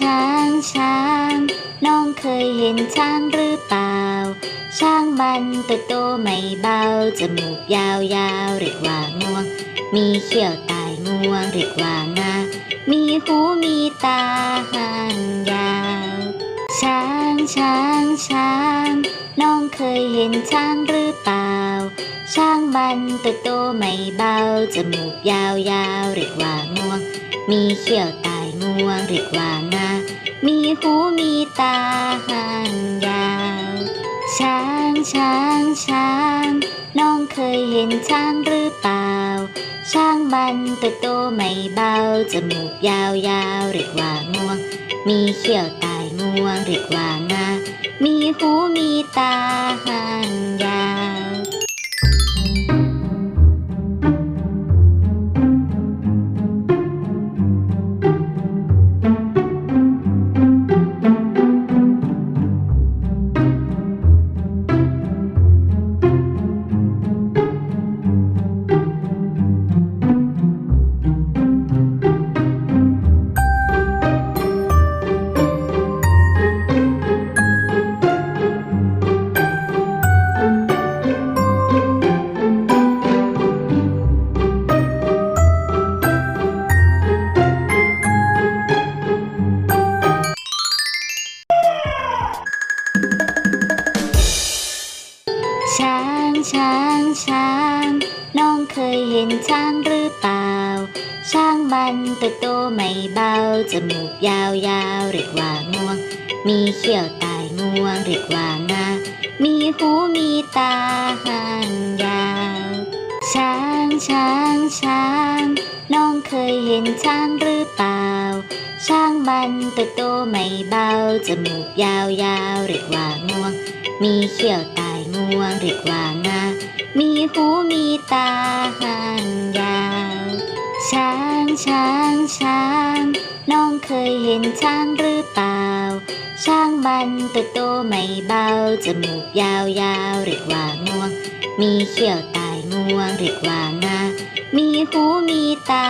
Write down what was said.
ช้างช้าง น้องเคยเห็นช้างหรือเปล่า ช้างมันตัวโตไม่เบา จมูกยาวยาวเรียกว่างวง มีเขี้ยวตายงวงเรียกว่างา มีหูมีตาหางยาว ช้างช้างช้าง น้องเคยเห็นช้างหรือเปล่า ช้างมันตัวโตไม่เบา จมูกยาวยาวเรียกว่างวง มีเขี้ยวตา วงเรียกว่างามีหูมีตาหางยาว ช้างช้างช้างน้องเคยเห็นช้างหรือเปล่า ช้างมันตัวโตไม่เบา จมูกยาวยาวเรียกว่างวง มีเขี้ยวตายงวงเรียกว่างา มีหูมีตา ช้างช้าง น้องเคยเห็นช้างหรือเปล่า ช้างมันตัวโตไม่เบา จมูกยาวยาวเรียกว่างวง มีเขี้ยวตายงวงเรียกว่างา มีหูมีตาหางยาว ช้างช้างช้าง น้องเคยเห็นช้างหรือเปล่า ช้างมันตัวโตไม่เบา จมูกยาวยาวเรียกว่างวง มีเขี้ยวตา งวงเรียกว่างา มีหูมีตาหางยาว ช้างช้างช้าง น้องเคยเห็นช้างหรือเปล่า ช้างมันตัวโตไม่เบา จมูกยาวยาวเรียกว่างวง มีเขี้ยวตายงวงเรียกว่างา มีหูมีตา